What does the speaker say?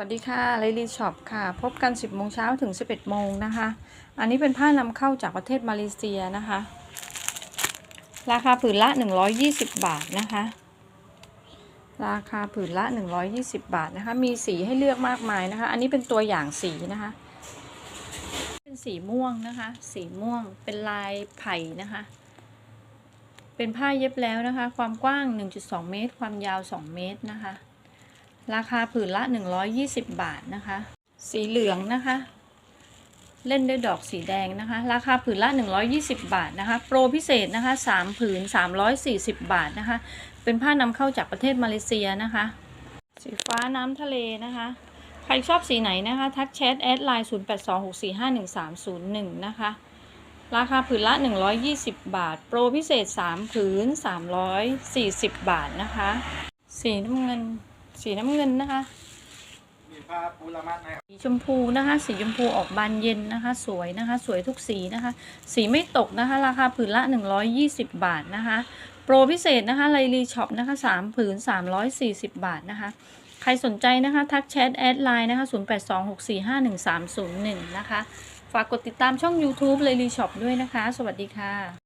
วัสดีค่ะไลลีช็อปค่ะ พบกัน 10โมงเช้าถึง 11โมงนะคะ อันนี้เป็นผ้านำเข้าจากประเทศมาเลเซียนะคะ ราคาผืนละ 120 บาทนะคะ ราคาผืนละ 120 บาทนะคะ มีสีให้เลือกมากมายนะคะ อันนี้เป็นตัวอย่างสีนะคะ เป็นสีม่วงนะคะ สีม่วง เป็นลายไผ่นะคะ เป็นผ้าเย็บแล้วนะคะ ความกว้าง 1.2 เมตร ความยาว 2 เมตรนะคะ ราคาผืนละ 120 บาทนะคะ สีเหลืองนะคะ เล่นด้วยดอกสีแดงนะคะ ราคาผืนละ 120 บาทนะคะ โปรพิเศษนะคะ 3 ผืน 340 บาทนะคะ เป็นผ้านำเข้าจากประเทศมาเลเซียนะคะ สีฟ้าน้ำทะเลนะคะ ใครชอบสีไหนนะคะ ทักแชทแอดไลน์0826451301 นะคะราคาผืนละ 120 บาท โปรพิเศษ 3 ผืน 340 บาทนะคะ สีน้ำเงิน สีน้ำเงินนะคะมีผ้าปูละมัดนะครับสีชมพูนะคะ สีชมพูออกบานเย็นนะคะ สวยนะคะ สวยทุกสีนะคะ สีไม่ตกนะคะ ราคาผืนละ 120 บาทนะคะ โปรพิเศษนะคะไลลีช็อปนะคะ3ผืน 340 บาทนะคะ ใครสนใจนะคะ ทักแชทแอดไลน์นะคะ 0826451301 นะคะ ฝากกดติดตามช่อง YouTube ไลลีช็อปด้วยนะคะ สวัสดีค่ะ